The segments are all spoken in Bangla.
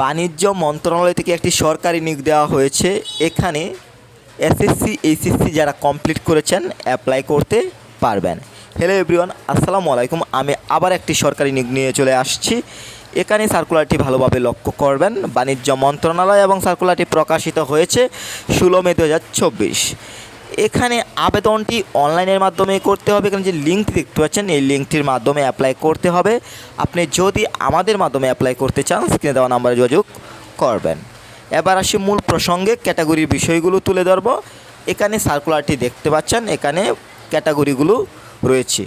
বাণিজ্য মন্ত্রণালয় থেকে একটি সরকারি নিয়োগ দেওয়া হয়েছে। এখানে এসএসসি এইচএসসি যারা কমপ্লিট করেছেন অ্যাপ্লাই করতে পারবেন। হ্যালো এভরিওয়ান আসসালামু আলাইকুম। আমি আবার একটি সরকারি নিয়োগ নিয়ে চলে আসছি। এখানে সার্কুলারটি ভালোভাবে লক্ষ্য করবেন। বাণিজ্য মন্ত্রণালয় এবং সার্কুলারটি প্রকাশিত হয়েছে ষোলো মে দু হাজার চব্বিশ। এখানে আবেদনটি অনলাইনের মাধ্যমে করতে হবে। এখানে যে লিঙ্কটি দেখতে পাচ্ছেন, এই লিঙ্কটির মাধ্যমে অ্যাপ্লাই করতে হবে। আপনি যদি আমাদের মাধ্যমে অ্যাপ্লাই করতে চান স্ক্রিনে দেওয়া নাম্বারে যোগাযোগ করবেন। এবার আসি মূল প্রসঙ্গে ক্যাটাগরির বিষয়গুলো তুলে ধরবো। এখানে সার্কুলারটি দেখতে পাচ্ছেন, এখানে ক্যাটাগরিগুলো রয়েছে।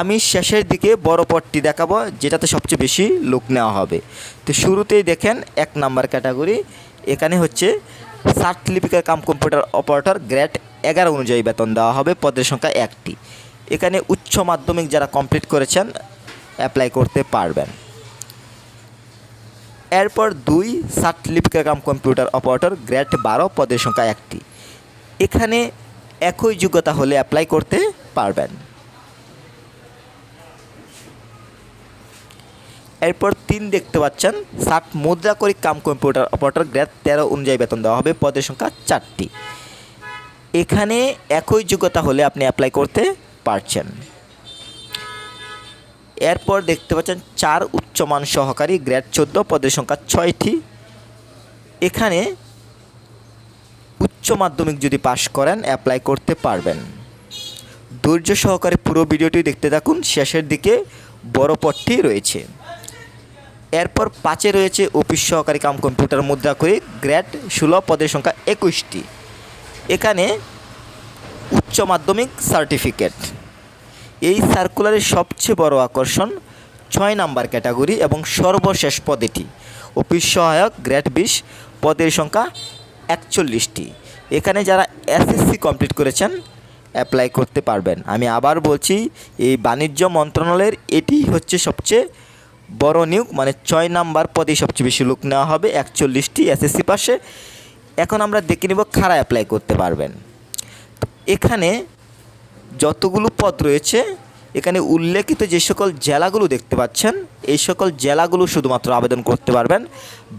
আমি শেষের দিকে বড় পটটি দেখাবো, যেটাতে সবচেয়ে বেশি লোক নেওয়া হবে। তো শুরুতেই দেখেন, এক নাম্বার ক্যাটাগরি এখানে হচ্ছে লিপিকার কাম কম্পিউটার অপারেটর গ্রেড এগারো অনুযায়ী বেতন দেওয়া হবে, পদের সংখ্যা একটি। এখানে উচ্চ মাধ্যমিক যারা কমপ্লিট করেছেন অ্যাপ্লাই করতে পারবেন। এরপর দুই ষাট লিপিকার কাম কম্পিউটার অপারেটর গ্রেড বারো, পদের সংখ্যা একটি। এখানে একই যোগ্যতা হলে অ্যাপ্লাই করতে পারবেন। এরপর তিন দেখতে পাচ্ছেন, ষাট মুদ্রা করি কাম কম্পিউটার অপারেটর গ্রেড তেরো অনুযায়ী বেতন দেওয়া হবে, পদের সংখ্যা চারটি। এখানে একই যোগ্যতা হলে আপনি অ্যাপ্লাই করতে পারছেন। এরপর দেখতে পাচ্ছেন চার উচ্চমান সহকারী গ্রেড চোদ্দ, পদের সংখ্যা ছয়টি। এখানে উচ্চ মাধ্যমিক যদি পাশ করেন অ্যাপ্লাই করতে পারবেন। ধৈর্য সহকারে পুরো ভিডিওটি দেখতে থাকুন, শেষের দিকে বড় পথটি রয়েছে। এরপর পাঁচে রয়েছে অফিস সহকারী কাম কম্পিউটার মুদ্রা করে গ্রেড ষোলো, পদের সংখ্যা একুশটি। এখানে উচ্চ মাধ্যমিক সার্টিফিকেট এই সার্কুলারের সবচেয়ে বড় আকর্ষণ ছয় নাম্বার ক্যাটাগরি এবং সর্বশেষ পদেটি। অফিস সহায়ক গ্রেড বিশ, পদের সংখ্যা একচল্লিশটি। এখানে যারা এসএসসি কমপ্লিট করেছেন অ্যাপ্লাই করতে পারবেন। আমি আবার বলছি, এই বাণিজ্য মন্ত্রণালয়ের এটি হচ্ছে সবচেয়ে বড় নিয়োগ মানে ছয় নাম্বার পদে সবচেয়ে বেশি লোক নেওয়া হবে। একচল্লিশটি এসএসসি পাশে এখন আমরা দেখে নিব খাড়া অ্যাপ্লাই করতে পারবেন। এখানে যতগুলো পদ রয়েছে, এখানে উল্লেখিত যে সকল জেলাগুলো দেখতে পাচ্ছেন, এই সকল জেলাগুলো শুধুমাত্র আবেদন করতে পারবেন,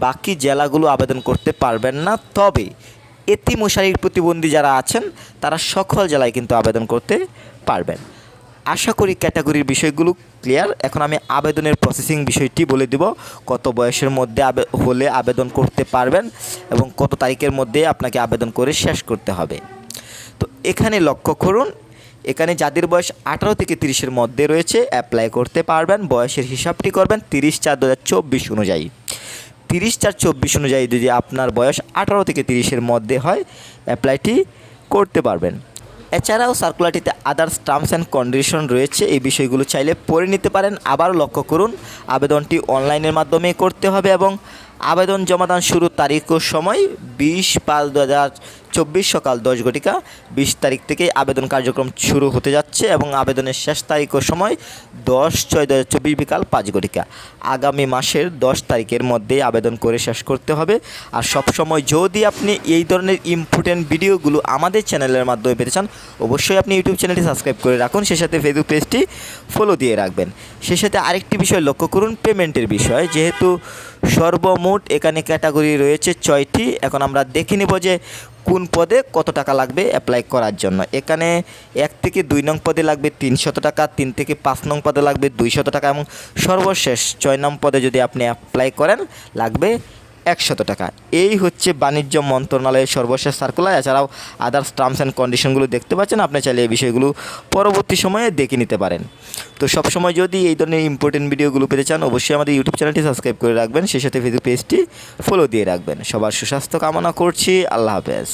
বাকি জেলাগুলো আবেদন করতে পারবেন না। তবে এতিম ও শারীরিক প্রতিবন্ধী যারা আছেন, তারা সকল জেলায় কিন্তু আবেদন করতে পারবেন। আশা করি ক্যাটাগরির বিষয়গুলো ক্লিয়ার। এখন আমি আবেদনের প্রসেসিং বিষয়টি বলে দিব, কত বয়সের মধ্যে হলে আবেদন করতে পারবেন এবং কত তারিখের মধ্যে আপনাকে আবেদন করে শেষ করতে হবে। তো এখানে লক্ষ্য করুন, এখানে যাদের বয়স আঠারো থেকে তিরিশের মধ্যে রয়েছে অ্যাপ্লাই করতে পারবেন, বয়সের হিসাবটি করবেন তিরিশ চার দু অনুযায়ী। তিরিশ চার চব্বিশ অনুযায়ী যদি আপনার বয়স আঠারো থেকে তিরিশের মধ্যে হয় অ্যাপ্লাইটি করতে পারবেন। এছাড়াও সার্কুলারটিতে আদার্স টার্মস অ্যান্ড কন্ডিশন রয়েছে, এই বিষয়গুলো চাইলে পড়ে নিতে পারেন। আবার লক্ষ্য করুন, আবেদনটি অনলাইনের মাধ্যমে করতে হবে এবং আবেদন জমাদান শুরুর তারিখ ও সময় বিশ পাঁচ দু চব্বিশ সকাল দশ ঘটিকা, বিশ তারিখ থেকে আবেদন কার্যক্রম শুরু হতে যাচ্ছে এবং আবেদনের শেষ তারিখ ও সময় দশ ছয় দু হাজার চব্বিশ বিকাল পাঁচ ঘটিকা। আগামী মাসের দশ তারিখের মধ্যে আবেদন করে শেষ করতে হবে। আর সবসময় যদি আপনি এই ধরনের ইম্পর্টেন্ট ভিডিওগুলো আমাদের চ্যানেলের মাধ্যমে পেতে চান, অবশ্যই আপনি ইউটিউব চ্যানেলটি সাবস্ক্রাইব করে রাখুন। সে সাথে ফেসবুক পেজটি ফলো দিয়ে রাখবেন। সে সাথে আরেকটি বিষয় লক্ষ্য করুন, পেমেন্টের বিষয়। যেহেতু সর্বমোট এখানে ক্যাটাগরি রয়েছে ছয়টি, এখন আমরা দেখে নেব যে কোন পদে কত টাকা লাগবে অ্যাপ্লাই করার জন্য? এখানে এক থেকে দুই নং পদে লাগবে তিনশত টাকা, তিন থেকে পাঁচ নং পদে লাগবে দুইশত টাকা এবং সর্বশেষ ছয় নং পদে যদি আপনি অ্যাপ্লাই করেন, লাগবে একশত টাকা। এই হচ্ছে বাণিজ্য মন্ত্রণালয়ের সর্বশেষ সার্কুলার এছাড়াও আদার্স টার্মস অ্যান্ড কন্ডিশনগুলো দেখতে পাচ্ছেন, আপনি চাইলে এই বিষয়গুলো পরবর্তী সময়ে দেখে নিতে পারেন। তো সবসময় যদি এই ধরনের ইম্পর্টেন্ট ভিডিওগুলো পেতে চান, অবশ্যই আমাদের ইউটিউব চ্যানেলটি সাবস্ক্রাইব করে রাখবেন, সেই সাথে ফেসবুক পেজটি ফলো দিয়ে রাখবেন। সবার সুস্বাস্থ্য কামনা করছি, আল্লাহ হাফেজ।